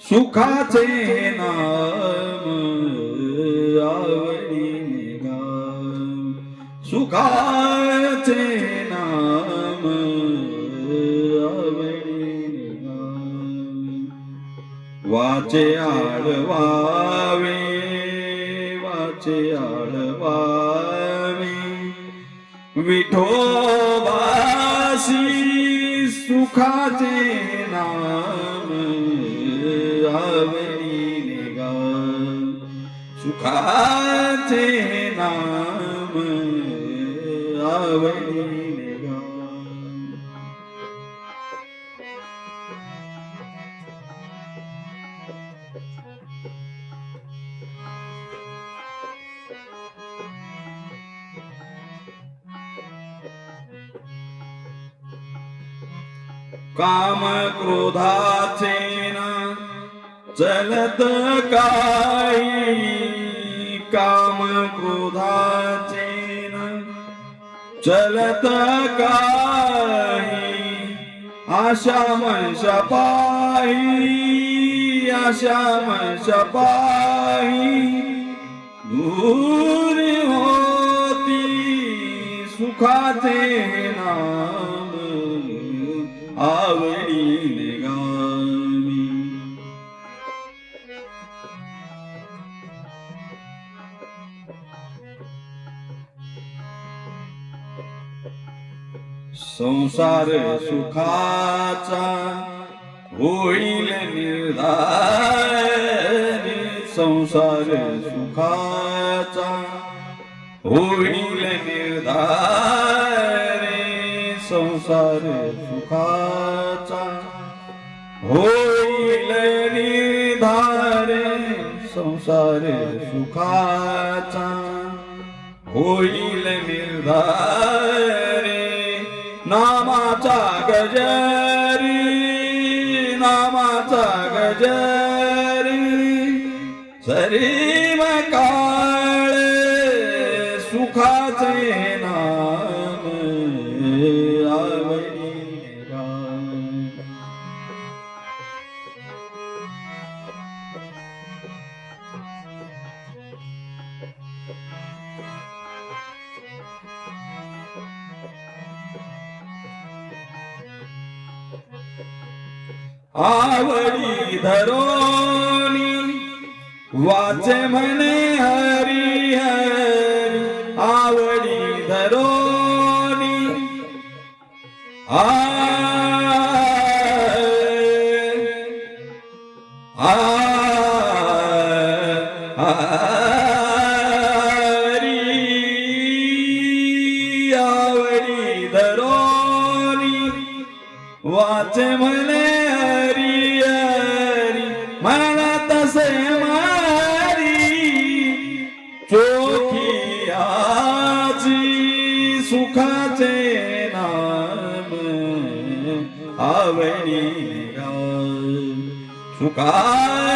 सुखाचे नाम आवडी गाम सुखाचे नाम आवडीने गाम वाचे आळवावे वाचे आळवावे विठोबासी सुखाचे नाम सुखाचे नाम आवडीने गा काम क्रोधाचे न चलत काही काम क्रोधाचे चलत काही आशा मनशा पाही आशा मनशा पाही दूर होती सुखाचे नाम आवडीने संसार सुखाचा होईल निर्धार. संसार सुखाचा होईल निर्धार. संसार सुखाचा होईल निर्धार. संसार सुखाचा होईल निर्धार. गजरी नामाचा गजरी. सरी काळ सुखाचे नाम આવડી ધરોની વાચે મને હરી હરી આવડી ધરોની આ આવડી ધરોની વાચે મને મારી ચોખી આજી સુખા છે નામ આવણી સુખા